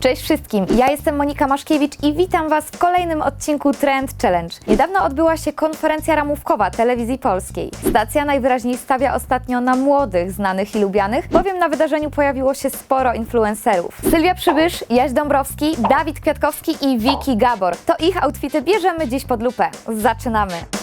Cześć wszystkim, ja jestem Monika Maszkiewicz i witam Was w kolejnym odcinku Trend Challenge. Niedawno odbyła się konferencja ramówkowa Telewizji Polskiej. Stacja najwyraźniej stawia ostatnio na młodych, znanych i lubianych, bowiem na wydarzeniu pojawiło się sporo influencerów. Sylwia Przybysz, Jaś Dąbrowski, Dawid Kwiatkowski i Wiki Gabor. To ich outfity bierzemy dziś pod lupę. Zaczynamy!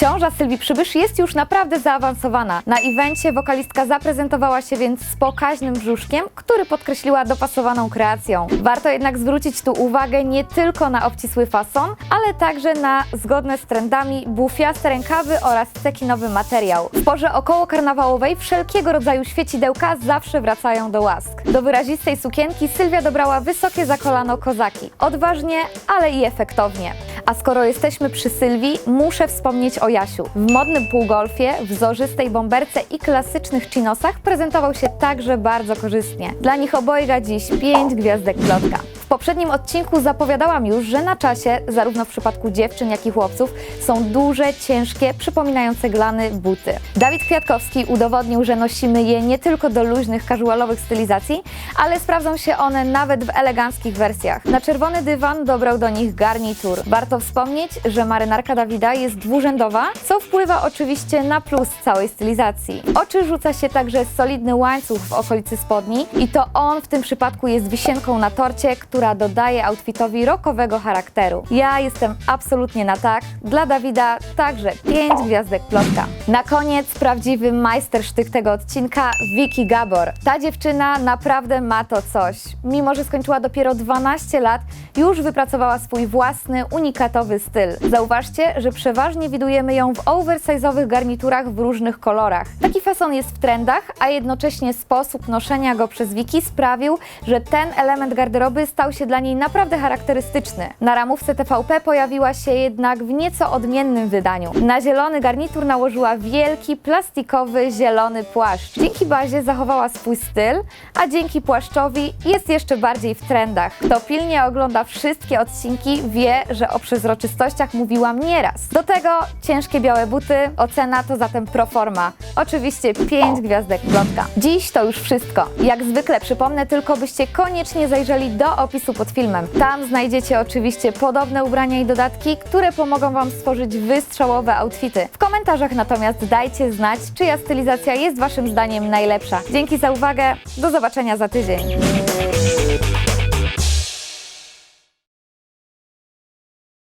Ciąża Sylwii Przybysz jest już naprawdę zaawansowana. Na evencie wokalistka zaprezentowała się więc z pokaźnym brzuszkiem, który podkreśliła dopasowaną kreacją. Warto jednak zwrócić tu uwagę nie tylko na obcisły fason, ale także na zgodne z trendami bufiaste rękawy oraz cekinowy materiał. W porze około karnawałowej wszelkiego rodzaju świecidełka zawsze wracają do łask. Do wyrazistej sukienki Sylwia dobrała wysokie za kolano kozaki. Odważnie, ale i efektownie. A skoro jesteśmy przy Sylwii, muszę wspomnieć o Jasiu. W modnym półgolfie, wzorzystej bomberce i klasycznych chinosach prezentował się także bardzo korzystnie. Dla nich obojga dziś 5 gwiazdek plotka. Poprzednim odcinku zapowiadałam już, że na czasie, zarówno w przypadku dziewczyn, jak i chłopców, są duże, ciężkie, przypominające glany buty. Dawid Kwiatkowski udowodnił, że nosimy je nie tylko do luźnych, casualowych stylizacji, ale sprawdzą się one nawet w eleganckich wersjach. Na czerwony dywan dobrał do nich garnitur. Warto wspomnieć, że marynarka Dawida jest dwurzędowa, co wpływa oczywiście na plus całej stylizacji. Oczy rzuca się także solidny łańcuch w okolicy spodni i to on w tym przypadku jest wisienką na torcie, która dodaje outfitowi rockowego charakteru. Ja jestem absolutnie na tak. Dla Dawida także 5 gwiazdek plotka. Na koniec prawdziwy majstersztyk tego odcinka Vicky Gabor. Ta dziewczyna naprawdę ma to coś. Mimo, że skończyła dopiero 12 lat, już wypracowała swój własny, unikatowy styl. Zauważcie, że przeważnie widujemy ją w oversize'owych garniturach w różnych kolorach. Taki fason jest w trendach, a jednocześnie sposób noszenia go przez Wiki sprawił, że ten element garderoby stał się dla niej naprawdę charakterystyczny. Na ramówce TVP pojawiła się jednak w nieco odmiennym wydaniu. Na zielony garnitur nałożyła wielki, plastikowy, zielony płaszcz. Dzięki bazie zachowała swój styl, a dzięki płaszczowi jest jeszcze bardziej w trendach. Kto pilnie ogląda wszystkie odcinki, wie, że o przezroczystościach mówiłam nieraz. Do tego ciężkie białe buty, ocena to zatem proforma. Oczywiście 5 gwiazdek plotka. Dziś to już wszystko. Jak zwykle przypomnę tylko, byście koniecznie zajrzeli do opisu pod filmem. Tam znajdziecie oczywiście podobne ubrania i dodatki, które pomogą Wam stworzyć wystrzałowe outfity. W komentarzach natomiast dajcie znać, czyja stylizacja jest Waszym zdaniem najlepsza. Dzięki za uwagę, do zobaczenia za tydzień.